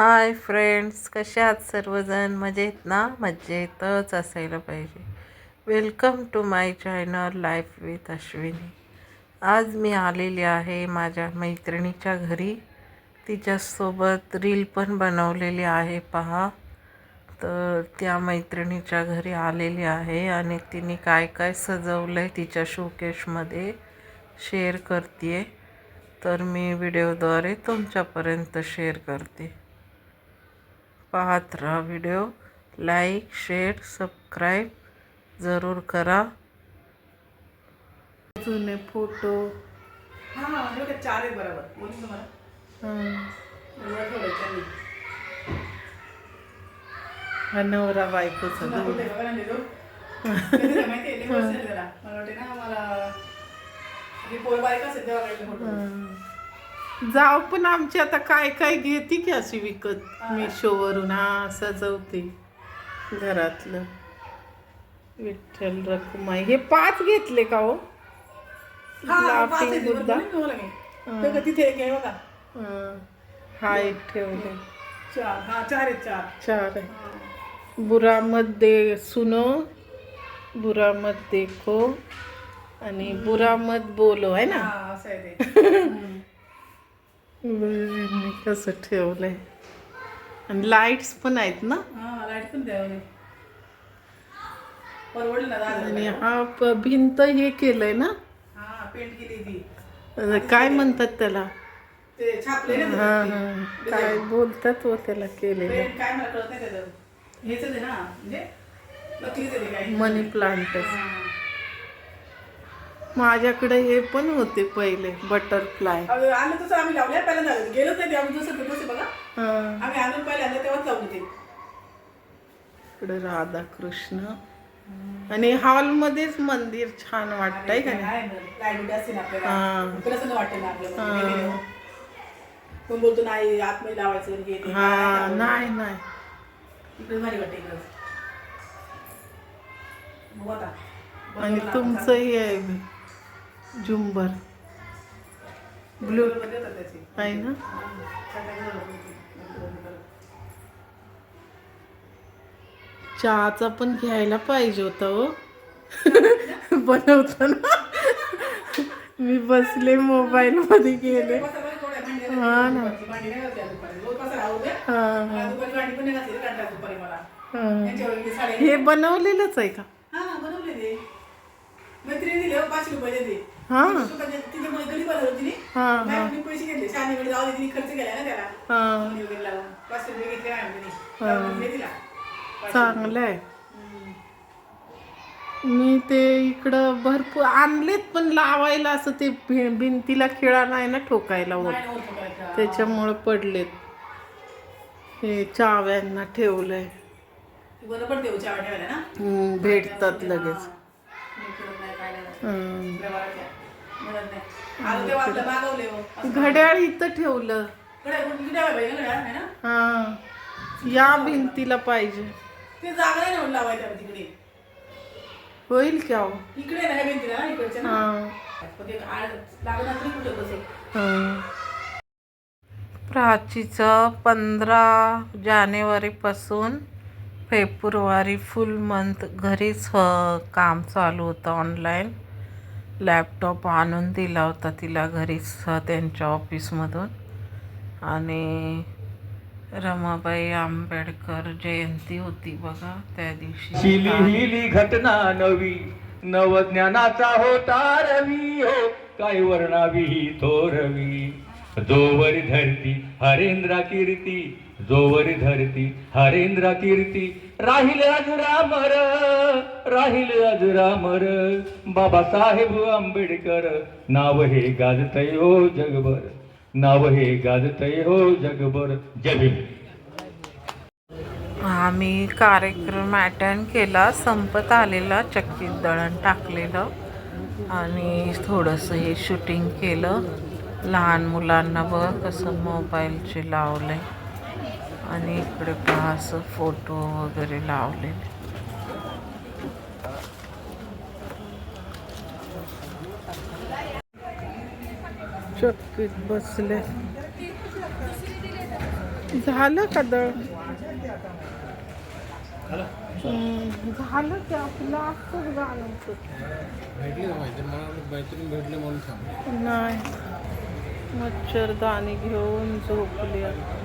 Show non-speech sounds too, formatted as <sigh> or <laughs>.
Hi friends कसे आहात सर्वजण? मजेत ना? मजेतच असायला पाहिजे. Welcome to my channel life with Ashwini आज मी आलेली आहे माझ्या मैत्रिणीच्या घरी. तिच्यासोबत रील पण बनवलेली आहे पहा. तर त्या मैत्रिणीच्या घरी आलेली आहे आणि तिने काय काय सजवलं आहे तिच्या शोकेशमध्ये शेअर करते तर मी व्हिडिओद्वारे तुमच्यापर्यंत शेअर करते. पाहत राहा व्हिडिओ लाईक शेअर सबस्क्राईब जरूर करा. जुने फोटो हा चार बरोबर. तुम्हाला. हा नवरा कुठे. कधी वर्ष झाली. मला वाटते ना मला ही पोर काढले फोटो. जाव पण आमची आता काय काय घेते की अशी विकत मिशोवरून? हा सजवते घरातलं. विठ्ठल रखुमाई. हे पाच घेतले का हो? लाफिंग बुद्धा. तिथे आहे बघा. हं. हा एक ठेवले. चार हा चार आहेत चार. चार आहे बुरा मत दे सुनो बुरा मत देखो आणि बुरा मत बोलो आहे ना? हा असं आहे <laughs> मी कसं ठेवलंय. आणि लाईट्स पण आहेत ना? हा लाइट पण आणि. हा भिंत हे केलंय ना? हा पेंट केली काय म्हणतात त्याला? हा हा. ते. काय बोलतात हो त्याला केलेलं? पेंट काय माझ्याकडे हे पण होते पहिले बटरफ्लाय आलं तसं आम्ही लावले. पहिल्यांदा गेलोच नाही ते आम्ही जसं तसे बघा. आम्ही आणून पहिल्यांदा तेव्हाच लावले ते इकडे राधाकृष्ण. आणि हॉलमध्येच मंदिर छान वाटतंय का गेलेलं. कोण बोलतो नाही आतमध्ये लावायचं हे नाही नाही. आणि तुमचं हे आहे झुंबर. ब्लू. आहे ना? चहाचा पण घ्यायला पाहिजे होता हो. <laughs> बनवताना. मी बसले मोबाईल मध्ये गेले. हा ना. भांडी नाही दे. हा. हे बनवलेलंच आहे का? हा. बनवले ते मैत्रिणी दिले हो, पाचशे रुपये देते हा तिथे मैत्रिणी बनवली तिने हा. हा मॅडमनी पैसे घेतले. शाळेकडे जाऊ दे तिने खर्च केला ना त्याला. हा. मनी वगैरे लावून. पाचशे रुपये घेतले मॅडमनी. लावून दिला पाचशे चांगलं आहे. हम्म. मी ते इकडं भरपूर आणलेत पण लावायला असं ते भि- भिंतीला खिळा नाही ना ठोकायला होत. नव्हतं. त्याच्यामुळं पडलेत. हे चाव्यांना ठेवलंय. ती बरं पडते हो चहा ठेवायला ना? हम्म, भेटतात लगेच. नाही काय नाही. हम्म. मिळत नाही. मागवले हो. असं. घड्याळ इथं ठेवलं. है ना? हा या भिंतीला पाहिजे. ते जागा नाही ना म्हणून लावायचं आपण तिकडे. होईल की अहो? इकडे नाही भिंतीला ना इकडच्या ना? हा. पण ते आड- लागणार तरी कुठं बसेल हा. प्राचीचं पंधरा जानेवारीपासून फेब्रुवारी फुल मंथ घरीच अ, काम चालू होतं ऑनलाईन लॅपटॉप आणून दिला होता तिला घरीच त्यांच्या ऑफिसमधून. आणि रमाबाई आंबेडकर जयंती होती बघा त्या दिवशी. शी लिहिली घटना नवी नवज्ञानाचा होता रवी हो काय वर्णावी ही थोरवी. जोवर धरती हरेंद्रा कीर्ती जोवर धरती हरेंद्रा कीर्ती राहील अजरामर राहील अजरामर बाबासाहेब आंबेडकर नाव हे गाजतय हो जगभर. नाव हे गाजतय हो जगभर. जय आम्ही कार्यक्रम अटेंड केला संपत आलेला चक्कीत दळण टाकलेलं आणि थोडंसं हे शूटिंग केलं. लहान मुलांना बघ कसं मोबाईलचे लावले आणि इकडे पहा असं फोटो वगैरे लावलेले. चक्कीत बसले. झालं का दळ? झालं की आपलं असंच गाणं नाही मच्छरदाणी घेऊन झोपली आता.